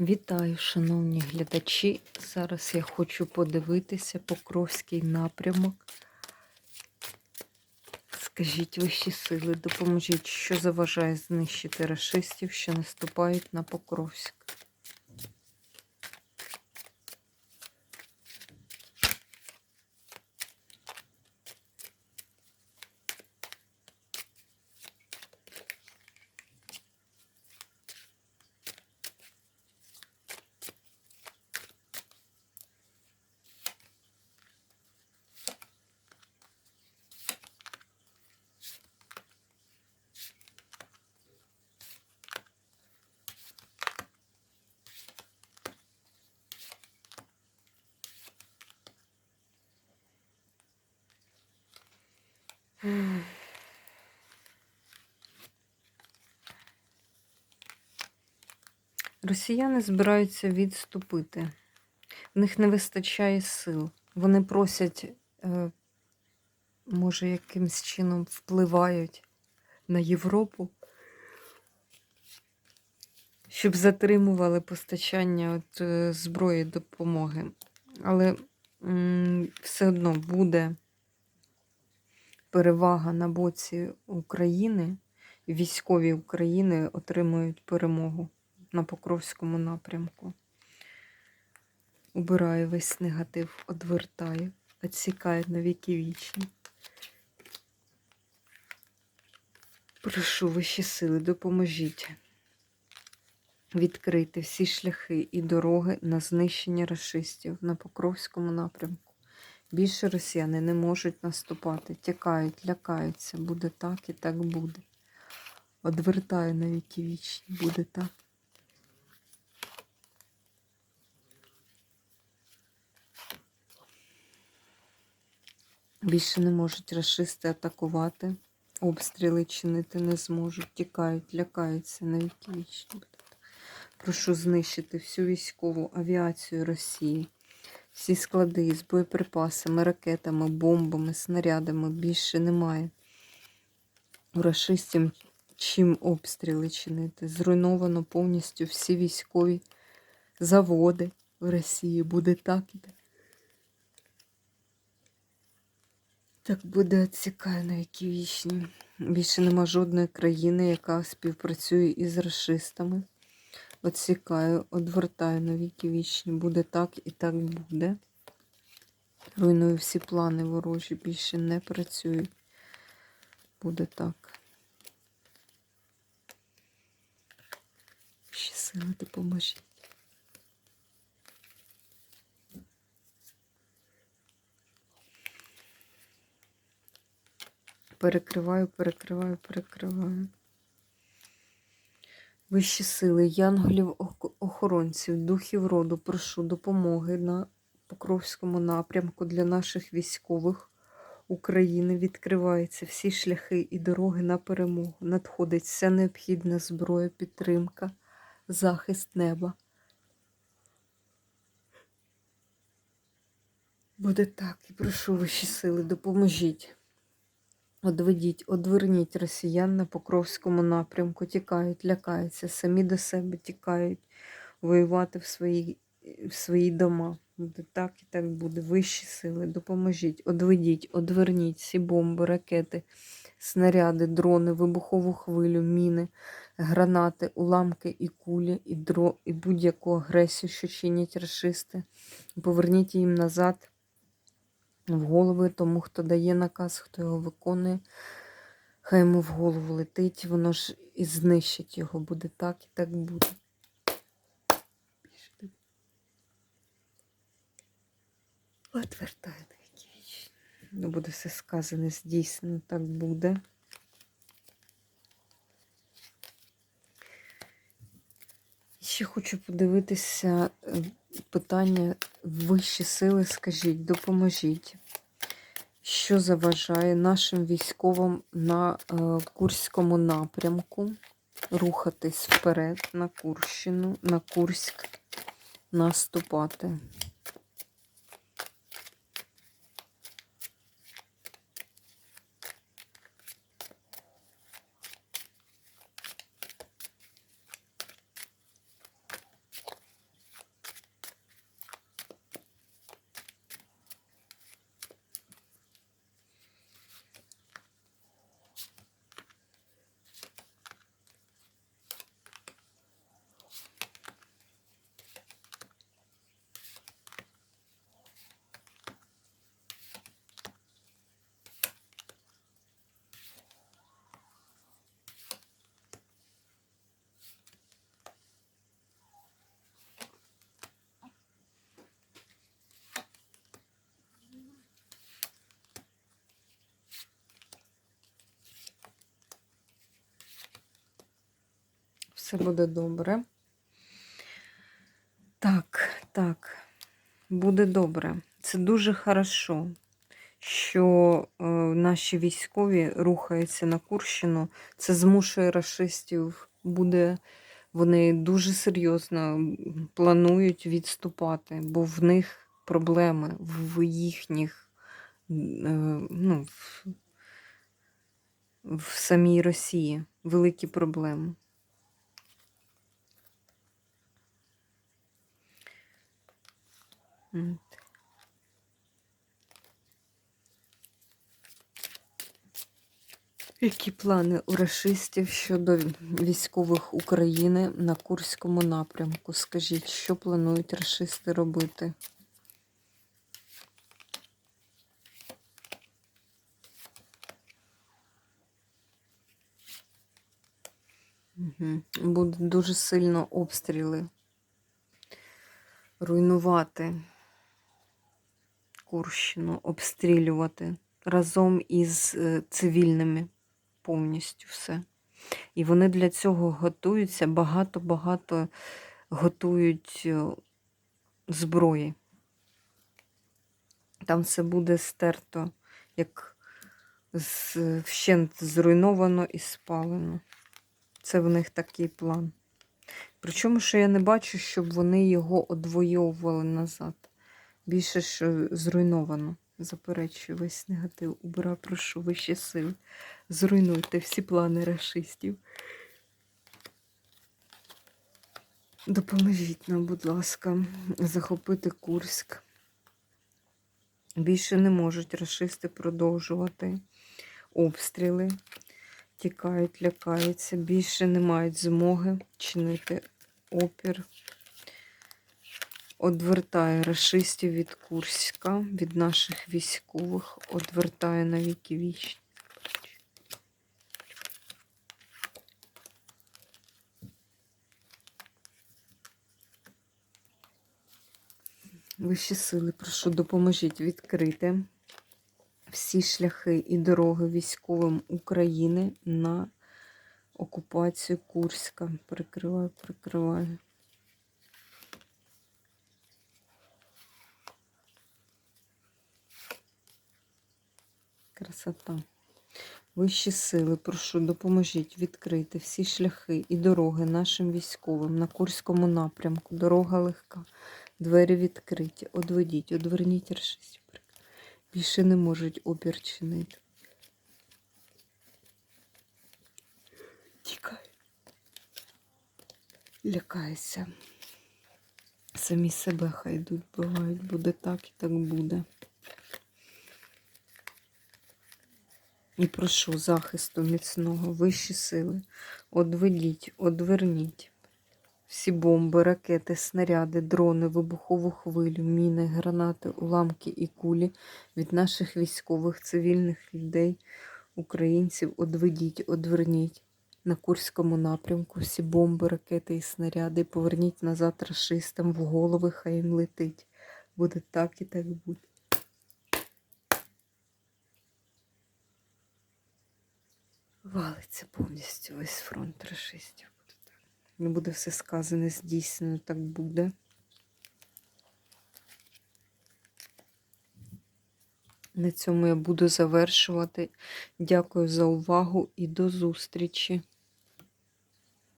Вітаю, шановні глядачі. Зараз я хочу подивитися Покровський напрямок. Скажіть вищі сили, допоможіть, що заважає знищити расистів, що наступають на Покровськ. Росіяни збираються відступити. В них не вистачає сил. Вони просять, е, може, якимсь чином впливають на Європу, щоб затримували постачання от, е, зброї допомоги. Але все одно буде перевага на боці України, військові України отримують перемогу на Покровському напрямку. Убирає весь негатив, одвертає, відсікає на віки вічні. Прошу вищі сили, допоможіть відкрити всі шляхи і дороги на знищення расистів на Покровському напрямку. Більше росіяни не можуть наступати, тікають, лякаються. Буде так і так буде. Одвертає на віки вічні, буде так. Більше не можуть расисти атакувати, обстріли чинити не зможуть, тікають, лякаються на віки вічні. Прошу знищити всю військову авіацію Росії, всі склади з боєприпасами, ракетами, бомбами, снарядами більше немає. У расистів чим обстріли чинити. Зруйновано повністю всі військові заводи в Росії. Буде так і так. Так буде на які вічні. Більше нема жодної країни, яка співпрацює із расистами. Отсікаю, одвертаю на віки вічні. Буде так і так буде. Руйную всі плани ворожі, більше не працюють. Буде так. Ще сили допоможіть. Перекриваю, перекриваю, перекриваю. Вищі сили, янголів, охоронців, духів роду, прошу допомоги на Покровському напрямку для наших військових України. Відкриваються всі шляхи і дороги на перемогу. Надходить вся необхідна зброя, підтримка, захист неба. Буде так і прошу вищі сили, допоможіть. Одведіть, одверніть росіян на Покровському напрямку, тікають, лякаються, самі до себе тікають воювати в свої в свої дома. Буде так і так буде. Вищі сили, допоможіть, одведіть, одверніть всі бомби, ракети, снаряди, дрони, вибухову хвилю, міни, гранати, уламки і кулі, і, дро, і будь-яку агресію, що чинять расисти. Поверніть їм назад в голови тому, хто дає наказ, хто його виконує. Хай йому в голову летить, воно ж і знищить його. Буде так і так буде. Отвертай на які. Ну, буде все сказане, здійснено, так буде. Ще хочу подивитися е, питання вищі сили, скажіть, допоможіть, що заважає нашим військовим на е, Курському напрямку рухатись вперед на Курщину, на Курськ, наступати. Все буде добре. Так, так, буде добре. Це дуже хорошо, що е, наші військові рухаються на Курщину. Це змушує расистів. Буде, вони дуже серйозно планують відступати, бо в них проблеми в їхніх, е, ну, в, в самій Росії великі проблеми. Які плани у рашистів щодо військових України на Курському напрямку? Скажіть, що планують рашисти робити? Угу. Будуть дуже сильно обстріли. Руйнувати Курщину, обстрілювати разом із е, цивільними повністю все. І вони для цього готуються, багато-багато готують е, зброї. Там все буде стерто, як вщент зруйновано і спалено. Це в них такий план. Причому, що я не бачу, щоб вони його одвоювали назад. Більше що зруйновано. Заперечую весь негатив. Убираю, прошу вищі сили. Зруйнуйте всі плани расистів. Допоможіть нам, будь ласка, захопити Курськ. Більше не можуть расисти продовжувати обстріли. Тікають, лякаються, більше не мають змоги чинити опір. Одвертає расистів від Курська, від наших військових, одвертає на віки вічні. Вищі сили, прошу, допоможіть відкрити всі шляхи і дороги військовим України на окупацію Курська. Прикриваю, прикриваю. Красота. Вищі сили, прошу, допоможіть відкрити всі шляхи і дороги нашим військовим на Курському напрямку. Дорога легка, двері відкриті. Одведіть, одверніть рашистів. Більше не можуть опір чинити. Тікай. Лякайся. Самі себе хай йдуть, бувають. Буде так і так буде. І прошу захисту міцного, вищі сили. Одведіть, одверніть. Всі бомби, ракети, снаряди, дрони, вибухову хвилю, міни, гранати, уламки і кулі від наших військових, цивільних людей, українців одведіть, одверніть на Курському напрямку. Всі бомби, ракети і снаряди. Поверніть назад рашистам в голови, хай їм летить. Буде так і так буде. Валиться повністю весь фронт рашистів. Не буде все сказане, здійснено, так буде. На цьому я буду завершувати. Дякую за увагу і до зустрічі!